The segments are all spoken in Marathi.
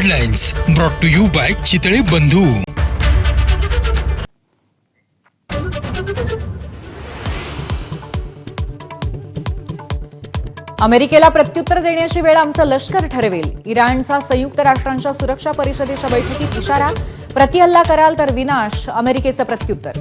Headlines brought to you by Chitale Bandhu अमेरिकेला प्रत्युत्तर देण्याची वेळ आमचं लष्कर ठरवेल. इराणचा संयुक्त राष्ट्रांच्या सुरक्षा परिषदेच्या बैठकीत इशारा प्रतिहल्ला कराल तर विनाश अमेरिकेचं प्रत्युत्तर.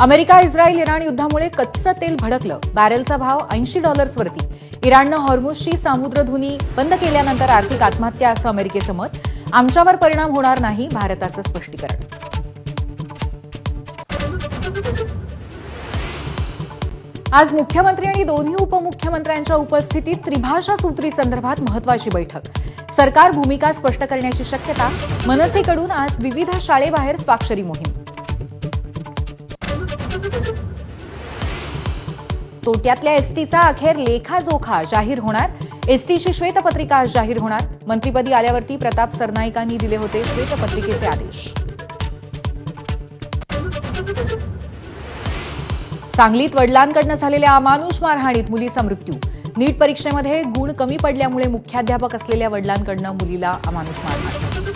अमेरिका इस्रायल इराण युद्धामुळे कच्चं तेल भडकलं. बॅरेलचा भाव ऐंशी डॉलर्सवरती इराणनं हॉर्मुसची सामुद्रधुनी बंद केल्यानंतर आर्थिक आत्महत्या असं अमेरिकेचं मत. आमच्यावर परिणाम होणार नाही भारताचं स्पष्टीकरण. आज मुख्यमंत्री आणि दोन्ही उपमुख्यमंत्र्यांच्या उपस्थितीत त्रिभाषा सूत्री संदर्भात महत्वाची बैठक. सरकार भूमिका स्पष्ट करण्याची शक्यता मनसेकडून आज विविध शाळेबाहेर स्वाक्षरी मोहीम. तोट्यातल्या एसटीचा अखेर लेखाजोखा जाहीर होणार. एसटीची श्वेतपत्रिका आज जाहीर होणार. मंत्रीपदी आल्यावरती प्रताप सरनाईकांनी दिले होते श्वेतपत्रिकेचे आदेश. सांगलीत वडिलांकडनं झालेल्या अमानुष मारहाणीत मुलीचा मृत्यू. नीट परीक्षेमध्ये गुण कमी पडल्यामुळे मुख्याध्यापक असलेल्या वडिलांकडनं मुलीला अमानुष मारहाण.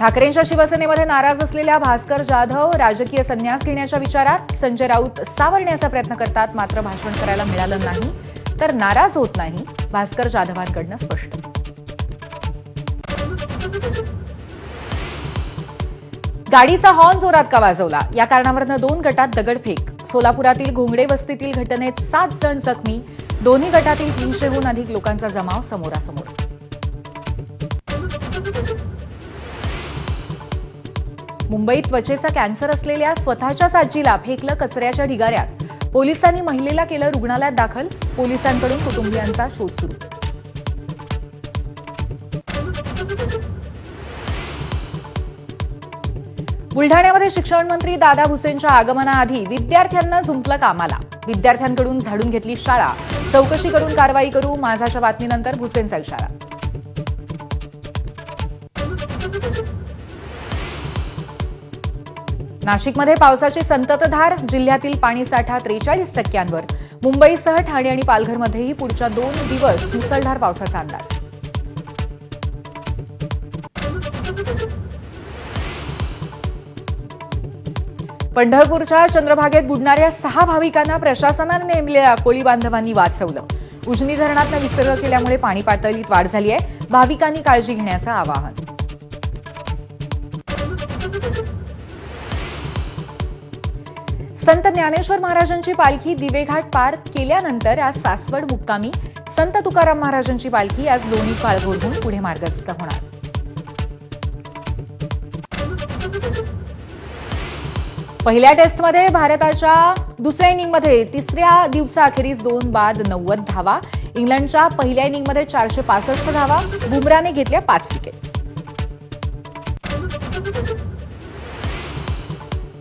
ठाकरेंच्या शिवसेनेमध्ये नाराज असलेल्या भास्कर जाधव राजकीय संन्यास घेण्याच्या विचारात संजय राऊत सावरण्याचा प्रयत्न करतात मात्र भाषण करायला मिळालं नाही तर नाराज होत नाही भास्कर जाधवांकडनं स्पष्ट. गाडीचा हॉर्न जोरात का वाजवला? या कारणावरनं दोन गटात दगडफेक. सोलापुरातील घोंगडे वस्तीतील घटनेत सात जण जखमी. दोन्ही गटातील तीनशेहून अधिक लोकांचा जमाव समोरासमोर. मुंबईत त्वचेचा कॅन्सर असलेल्या स्वतःच्याच आजीला फेकलं कचऱ्याच्या ढिगाऱ्यात. पोलिसांनी महिलेला केलं रुग्णालयात दाखल. पोलिसांकडून कुटुंबियांचा शोध सुरू. बुलढाण्यामध्ये शिक्षण मंत्री दादा भुसेंच्या आगमनाआधी विद्यार्थ्यांना जुंपलं कामाला. विद्यार्थ्यांकडून झाडून घेतली शाळा. चौकशी करून कारवाई करू माझाच्या बातमीनंतर भुसेंचा इशारा. नाशिकमध्ये पावसाची संततधार जिल्ह्यातील पाणीसाठा त्रेचाळीस टक्क्यांवर. मुंबईसह ठाणे आणि पालघरमध्येही पुढच्या दोन दिवस मुसळधार पावसाचा अंदाज. पंढरपूरच्या चंद्रभागेत बुडणाऱ्या सहा भाविकांना प्रशासनाने नेमलेल्या कोळी बांधवांनी वाचवलं उजनी धरणातनं विसर्ग केल्यामुळे पाणी पातळीत वाढ झाली आहे. भाविकांनी काळजी घेण्याचं आवाहन. संत ज्ञानेश्वर महाराजांची पालखी दिवेघाट पार केल्यानंतर आज सासवड मुक्कामी संत तुकाराम महाराजांची पालखी आज लोणी काळभोरहून पुढे मार्गस्थ होणार. पहिल्या टेस्टमध्ये भारताच्या दुसऱ्या इनिंगमध्ये तिसऱ्या दिवसाअखेरीस दोन बाद नव्वद धावा. इंग्लंडच्या पहिल्या इनिंगमध्ये चारशे पासष्ट धावा. बुमराने घेतल्या पाच विकेट्स.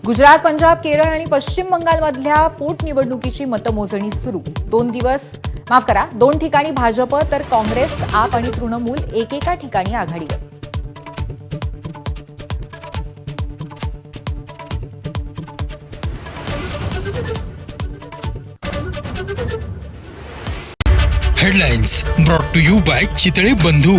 गुजरात पंजाब केरळ आणि पश्चिम बंगालमधल्या पोटनिवडणुकीची मतमोजणी सुरू. दोन दिवस. माफ करा दोन ठिकाणी भाजप तर काँग्रेस आप आणि तृणमूल एकेका ठिकाणी आघाडीवर headlines brought to you by Chitale Bandhu.